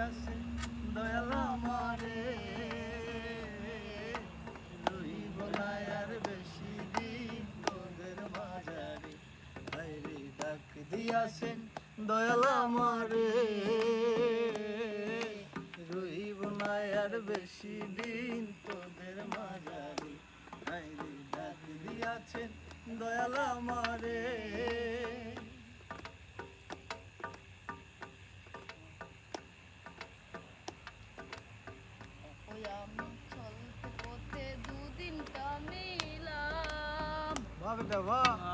দিয়াছে দয়াল আমারে। রইব না আর বেশি দিন তোদের মাঝারে। হাইরে ডাক দিয়াছেন, দয়াল আমারে। রইব না আর বেশি দিন তোদের মাঝারে। হাইরে ডাক দিয়াছেন, দয়াল আমারে।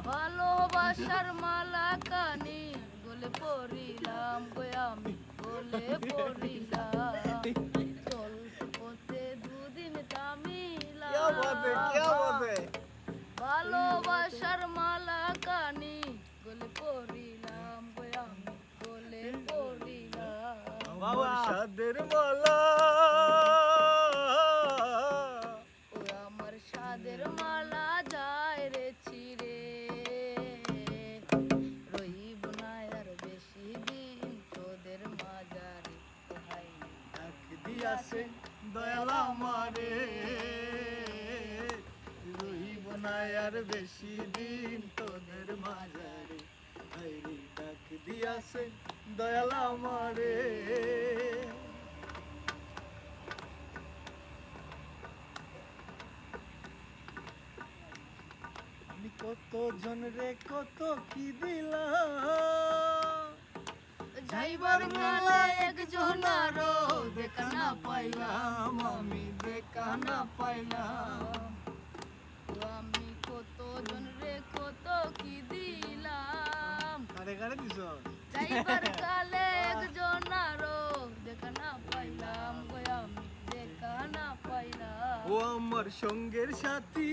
ভালোবাসার মালা কানি গলে পড়িলাম গো আমি গলে পড়িলাম। চল ভালোবাসার মালা কানি গলে পড়িলাম গো আমি গলে পড়িলাম। দিয়াছে দয়াল আমারে। রইব না আর বেশি দিন তোদের মাঝারে। হাইরে ডাক দিয়াছে, দয়াল আমারে। আমি কত জন রে, কত কি দিলাম? যাইবার মেলা একজন আরও পাইলাম আমি দেখা না পাইলাম। আমি কত জন রে কত কি দিলাম। কারে কারে দিছ? যাইবার কালে একজন আরও দেখা না পাইলাম গো আমি দেখা না পাইলাম। ও আমার সঙ্গের সাথী।